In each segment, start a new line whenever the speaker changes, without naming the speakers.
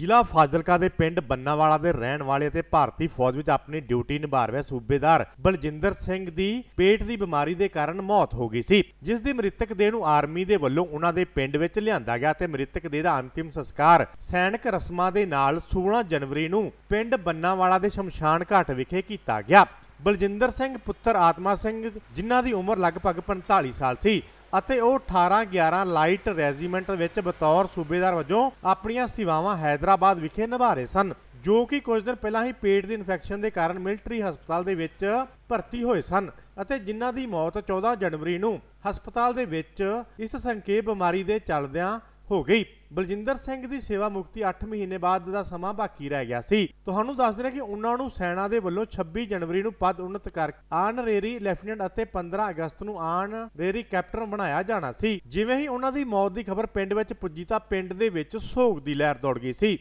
ਜ਼ਿਲ੍ਹਾ ਫਾਜ਼ਿਲਕਾ ਦੇ ਪਿੰਡ ਬੰਨਾਵਾਲਾ ਦੇ ਰਹਿਣ ਵਾਲੇ ਅਤੇ ਭਾਰਤੀ ਫੌਜ ਵਿੱਚ ਆਪਣੀ ਡਿਊਟੀ ਨਿਭਾ ਰਹੇ ਸੂਬੇਦਾਰ ਬਲਜਿੰਦਰ ਸਿੰਘ ਦੀ ਪੇਟ ਦੀ ਬਿਮਾਰੀ ਦੇ ਕਾਰਨ ਮੌਤ ਹੋ ਗਈ ਸੀ, ਜਿਸ ਦੀ ਮ੍ਰਿਤਕ ਦੇਹ ਨੂੰ ਆਰਮੀ ਦੇ ਵੱਲੋਂ ਉਹਨਾਂ ਦੇ ਪਿੰਡ ਵਿੱਚ ਲਿਆਂਦਾ ਗਿਆ ਤੇ ਮ੍ਰਿਤਕ ਦੇਹ ਦਾ ਅੰਤਿਮ ਸੰਸਕਾਰ ਸੈਨਿਕ ਰਸਮਾਂ ਦੇ ਨਾਲ 16 ਜਨਵਰੀ ਨੂੰ ਪਿੰਡ ਬੰਨਾਵਾਲਾ ਦੇ ਸ਼ਮਸ਼ਾਨ ਘਾਟ ਵਿਖੇ ਕੀਤਾ ਗਿਆ। ਬਲਜਿੰਦਰ ਸਿੰਘ ਪੁੱਤਰ ਆਤਮਾ ਸਿੰਘ ਜਿਨ੍ਹਾਂ ਦੀ ਉਮਰ ਲਗਭਗ 45 ਸਾਲ ਸੀ ਅਤੇ ਉਹ 18-11 ਲਾਈਟ ਰੈਜੀਮੈਂਟ ਵਿੱਚ ਬਤੌਰ ਸੂਬੇਦਾਰ ਵਜੋਂ ਆਪਣੀਆਂ ਸੇਵਾਵਾਂ ਹੈਦਰਾਬਾਦ ਵਿਖੇ ਨਿਭਾ ਰਹੇ ਸਨ, ਜੋ ਕਿ ਕੁਝ ਦਿਨ ਪਹਿਲਾਂ ਹੀ ਪੇਟ ਦੀ ਇਨਫੈਕਸ਼ਨ ਦੇ ਕਾਰਨ ਮਿਲਟਰੀ ਹਸਪਤਾਲ ਦੇ ਵਿੱਚ ਭਰਤੀ ਹੋਏ ਸਨ ਅਤੇ ਜਿਨ੍ਹਾਂ ਦੀ ਮੌਤ 14 ਜਨਵਰੀ ਨੂੰ ਹਸਪਤਾਲ ਦੇ ਵਿੱਚ ਇਸ ਸੰਖੇਪ ਬਿਮਾਰੀ ਦੇ ਚੱਲਦਿਆਂ ਹੋ ਗਈ। ਬਲਜਿੰਦਰ ਸਿੰਘ ਦੀ ਸੇਵਾ ਮੁਕਤੀ 8 ਮਹੀਨੇ ਬਾਅਦ ਦਾ ਸਮਾਂ ਬਾਕੀ ਰਹਿ ਗਿਆ ਸੀ। ਤੁਹਾਨੂੰ ਦੱਸ ਦਿੰਦੇ ਕਿ ਉਹਨਾਂ ਨੂੰ ਸੈਨਾ ਦੇ ਵੱਲੋਂ 26 ਜਨਵਰੀ ਨੂੰ ਪਦ ਉન્નਤ ਕਰ ਆਨਰੇਰੀ ਲੈਫਟੀਨੈਂਟ ਅਤੇ 15 ਅਗਸਤ ਨੂੰ ਆਨਰੇਰੀ ਕੈਪਟਨ ਬਣਾਇਆ ਜਾਣਾ ਸੀ। ਜਿਵੇਂ ਹੀ ਉਹਨਾਂ ਦੀ ਮੌਤ ਦੀ ਖਬਰ ਪਿੰਡ ਵਿੱਚ ਪੁੱਜੀ ਤਾਂ ਪਿੰਡ ਦੇ ਵਿੱਚ ਸੋਗ ਦੀ ਲਹਿਰ ਦੌੜ ਗਈ ਸੀ।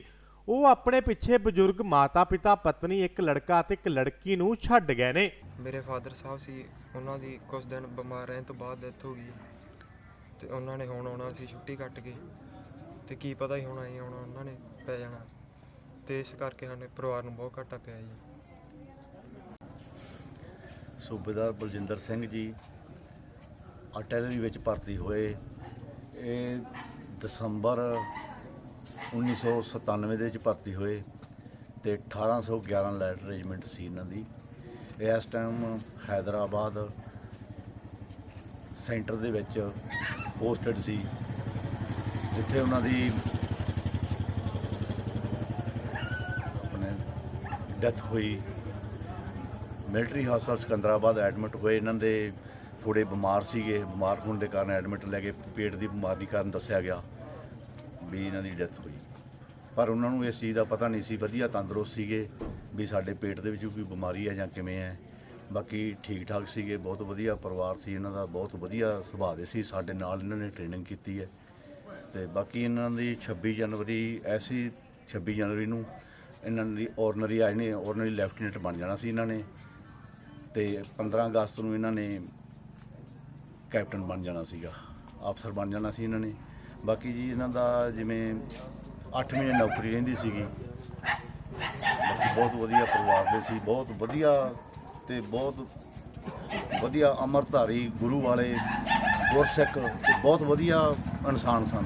ਉਹ ਆਪਣੇ ਪਿੱਛੇ ਬਜ਼ੁਰਗ ਮਾਤਾ-ਪਿਤਾ ਪਤਨੀ, ਇੱਕ ਲੜਕਾ ਅਤੇ ਇੱਕ ਲੜਕੀ ਨੂੰ ਛੱਡ ਗਏ ਨੇ।
ਮੇਰੇ ਫਾਦਰ ਸਾਹਿਬ ਸੀ। ਉਹਨਾਂ ਦੀ ਕੁਝ ਦਿਨ ਬਿਮਾਰ ਰਹਿਣ ਤੋਂ ਬਾਅਦ ਡੈਥ ਹੋ ਗਈ। ਤੇ ਉਹਨਾਂ ਨੇ ਹੁਣ ਆਉਣਾ ਸੀ ਛੁੱਟੀ ਕੱਟ ਕੇ। ਤੇ ਕੀ ਪਤਾ ਹੀ ਹੁਣ ਹੀ ਆਉਣਾ ਉਹਨਾਂ ਨੇ ਪੈ ਜਾਣਾ। ਤੇ ਇਸ ਕਰਕੇ ਸਾਡੇ ਪਰਿਵਾਰ ਨੂੰ ਬਹੁਤ ਘਾਟਾ ਪਿਆ ਜੀ।
ਸੂਬੇਦਾਰ ਬਲਜਿੰਦਰ ਸਿੰਘ ਜੀ ਆਰਟਿਲਰੀ ਵਿੱਚ ਭਰਤੀ ਹੋਏ। ਇਹ ਦਸੰਬਰ 1997 ਦੇ ਵਿੱਚ ਭਰਤੀ ਹੋਏ ਤੇ 1811 ਲੈਟ ਰੈਜੀਮੈਂਟ ਸੀ ਇਹਨਾਂ ਦੀ। ਇਸ ਟਾਈਮ ਹੈਦਰਾਬਾਦ ਸੈਂਟਰ ਦੇ ਵਿੱਚ ਪੋਸਟਡ ਸੀ, ਜਿੱਥੇ ਉਹਨਾਂ ਦੀ ਆਪਣੇ ਡੈਥ ਹੋਈ। ਮਿਲਟਰੀ ਹਸਪਤਾਲ ਸਿਕੰਦਰਾਬਾਦ ਐਡਮਿਟ ਹੋਏ। ਇਹਨਾਂ ਦੇ ਥੋੜੇ ਬਿਮਾਰ ਸੀਗੇ। ਬਿਮਾਰ ਹੋਣ ਦੇ ਕਾਰਨ ਐਡਮਿਟ ਲੈ ਕੇ ਪੇਟ ਦੀ ਬਿਮਾਰੀ ਕਾਰਨ ਦੱਸਿਆ ਗਿਆ ਵੀ ਇਹਨਾਂ ਦੀ ਡੈਥ ਹੋਈ। ਪਰ ਉਹਨਾਂ ਨੂੰ ਇਸ ਚੀਜ਼ ਦਾ ਪਤਾ ਨਹੀਂ ਸੀ। ਵਧੀਆ ਤੰਦਰੁਸਤ ਸੀਗੇ ਵੀ ਸਾਡੇ ਪੇਟ ਦੇ ਵਿੱਚ ਕੋਈ ਬਿਮਾਰੀ ਹੈ ਜਾਂ ਕਿਵੇਂ ਹੈ। ਬਾਕੀ ਠੀਕ ਠਾਕ ਸੀਗੇ, ਬਹੁਤ ਵਧੀਆ ਪਰਿਵਾਰ ਸੀ, ਇਹਨਾਂ ਦਾ ਬਹੁਤ ਵਧੀਆ ਸੁਭਾਅ ਦੇ ਸੀ, ਸਾਡੇ ਨਾਲ ਇਹਨਾਂ ਨੇ ਟ੍ਰੇਨਿੰਗ ਕੀਤੀ ਹੈ। ਤੇ ਬਾਕੀ ਇਹਨਾਂ ਦੀ 26 ਜਨਵਰੀ, ਐਸੀ 26 ਜਨਵਰੀ ਨੂੰ ਇਹਨਾਂ ਦੀ ਆਰਡਨਰੀ ਆਏ ਨੇ ਆਰਡਨਰੀ ਲੈਫਟੀਨੈਂਟ ਬਣ ਜਾਣਾ ਸੀ ਇਹਨਾਂ ਨੇ। ਤੇ 15 ਅਗਸਤ ਨੂੰ ਇਹਨਾਂ ਨੇ ਕੈਪਟਨ ਬਣ ਜਾਣਾ ਸੀਗਾ ਅਫਸਰ ਬਣ ਜਾਣਾ ਸੀ ਇਹਨਾਂ ਨੇ। ਬਾਕੀ ਜੀ ਇਹਨਾਂ ਦਾ ਜਿਵੇਂ 8 ਮਹੀਨੇ ਨੌਕਰੀ ਰਹਿੰਦੀ ਸੀਗੀ। ਬਾਕੀ ਬਹੁਤ ਵਧੀਆ ਪਰਿਵਾਰ ਦੇ ਸੀ, ਬਹੁਤ ਵਧੀਆ ਤੇ ਬਹੁਤ ਵਧੀਆ ਅਮਰਧਾਰੀ ਗੁਰੂ ਵਾਲੇ ਗੁਰਸਿੱਖ ਤੇ ਬਹੁਤ ਵਧੀਆ ਇਨਸਾਨ ਸਨ।